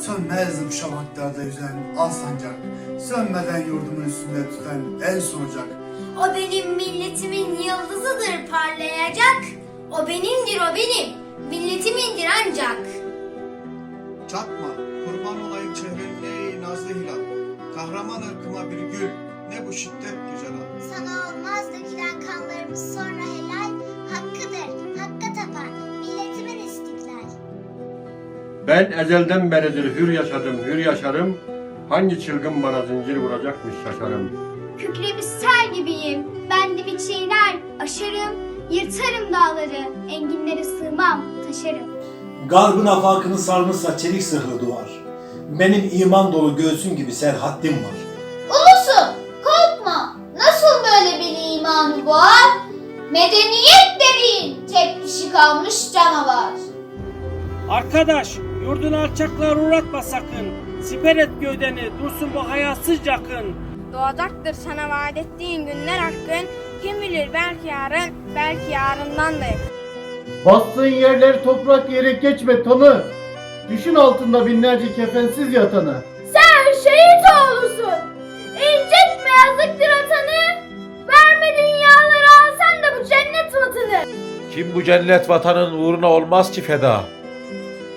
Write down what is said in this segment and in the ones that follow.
Sönmez bu şafaklarda yüzen al sancak. Sönmeden yurdumun üstünde tüten el sunacak. O benim milletimin yıldızıdır parlayacak. O benimdir o benim, milletimindir ancak. Çatma, kurban olayım çehrenin ey nazlı hilal. Kahraman ırkıma bir gül, ne bu şiddet gücela. Sana olmaz dökülen kanlarımız sonra Ben ezelden beridir hür yaşadım, hür yaşarım. Hangi çılgın bana zincir vuracakmış şaşarım. Kükremiş sel gibiyim, ben de bir şeyler aşarım. Yırtarım dağları, enginlere sığmam, taşarım. Garbın afakını sarmışsa çelik zırhlı duvar. Benim iman dolu göğsüm gibi serhaddim var. Ulusun, korkma. Nasıl böyle bir imanı var? Medeniyet dediğin tek kişi kalmış canavar. Arkadaş, yurdunu alçaklar uğratma sakın. Siper et gövdeni, dursun bu hayasız yakın. Doğacaktır sana vaat ettiğin günler hakkın. Kim bilir belki yarın, belki yarından da yakın. Bastığın yerleri toprak yere geçme tanı. Düşün altında binlerce kefensiz yatanı. Sen şehit oğlusun. İncitme yazıktır atanı. Verme dünyaları alsan da bu cennet vatanı. Kim bu cennet vatanın uğruna olmaz ki feda?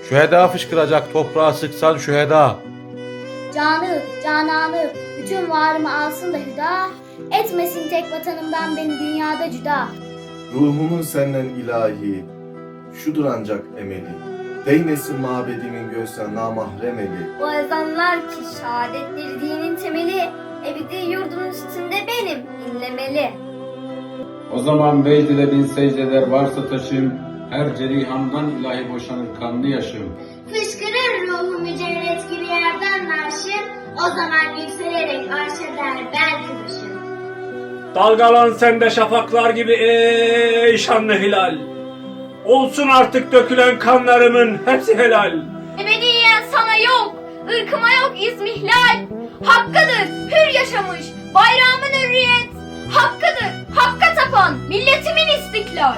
Şüheda fışkıracak toprağa sıksan şüheda. Canı, cananı, bütün varımı alsın da hüda. Etmesin tek vatanımdan beni dünyada cüda. Ruhumun senden ilahi, şudur ancak emeli. Değmesin mabedimin göğsüne namahrem eli. O ezanlar ki şehadetleri dinin temeli. Ebedi yurdun üstünde benim dinlemeli. O zaman Beydile bin secdeler varsa taşım, her cerihamdan ilahi boşanır kanlı yaşım. Fışkırır ruhu mücerret gibi yerden narşın. O zaman yükselerek arş eder belki başım. Dalgalan sen de şafaklar gibi ey şanlı hilal. Olsun artık dökülen kanlarımın hepsi helal. Ebediyen sana yok, ırkıma yok izmihlal. Hakkıdır, hür yaşamış, bayrağımın hürriyet. Hakkıdır, hakka tapan, milletimin istiklal.